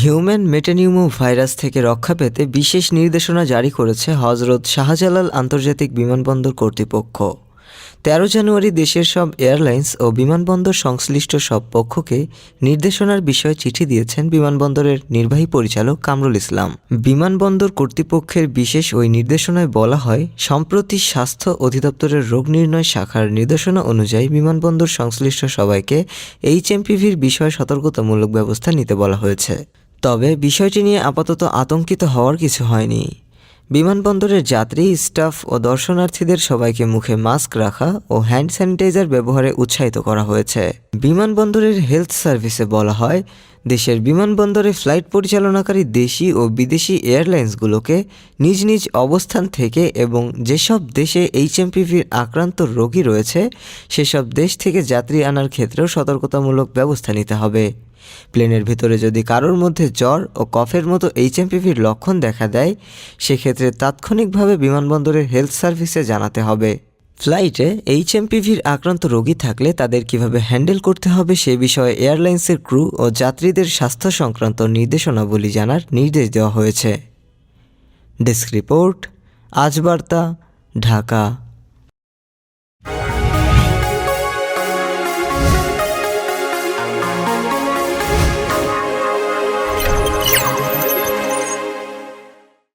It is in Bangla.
হিউম্যান মেটানিউমো ভাইরাস থেকে রক্ষা পেতে বিশেষ নির্দেশনা জারি করেছে হজরত শাহজালাল আন্তর্জাতিক বিমানবন্দর কর্তৃপক্ষ। তেরো জানুয়ারি দেশের সব এয়ারলাইন্স ও বিমানবন্দর সংশ্লিষ্ট সব পক্ষকে নির্দেশনার বিষয়ে চিঠি দিয়েছেন বিমানবন্দরের নির্বাহী পরিচালক কামরুল ইসলাম। বিমানবন্দর কর্তৃপক্ষের বিশেষ ওই নির্দেশনায় বলা হয়, সম্প্রতি স্বাস্থ্য অধিদপ্তরের রোগ নির্ণয় শাখার নির্দেশনা অনুযায়ী বিমানবন্দর সংশ্লিষ্ট সবাইকে এইচএমপিভির বিষয়ে সতর্কতামূলক ব্যবস্থা নিতে বলা হয়েছে। তবে বিষয়টি নিয়ে আপাতত আতঙ্কিত হওয়ার কিছু হয়নি। বিমানবন্দরের যাত্রী, স্টাফ ও দর্শনার্থীদের সবাইকে মুখে মাস্ক রাখা ও হ্যান্ড স্যানিটাইজার ব্যবহারে উৎসাহিত করা হয়েছে। বিমানবন্দরের হেলথ সার্ভিসে বলা হয়, দেশের বিমানবন্দরে ফ্লাইট পরিচালনাকারী দেশি ও বিদেশি এয়ারলাইন্সগুলোকে নিজ নিজ অবস্থান থেকে এবং যেসব দেশে এইচএমপিভির আক্রান্ত রোগী রয়েছে, সেসব দেশ থেকে যাত্রী আনার ক্ষেত্রেও সতর্কতামূলক ব্যবস্থা নিতে হবে। প্লেনের ভিতরে যদি কারোর মধ্যে জ্বর ও কফের মতো এইচএমপিভির লক্ষণ দেখা দেয়, সেক্ষেত্রে তাৎক্ষণিকভাবে বিমানবন্দরের হেলথ সার্ভিসে জানাতে হবে। ফ্লাইটে এইচএমপিভির আক্রান্ত রোগী থাকলে তাদের কীভাবে হ্যান্ডেল করতে হবে সে বিষয়ে এয়ারলাইন্সের ক্রু ও যাত্রীদের স্বাস্থ্য সংক্রান্ত নির্দেশনাবলী জানার নির্দেশ দেওয়া হয়েছে। ডেস্ক রিপোর্ট, আজ বার্তা, ঢাকা।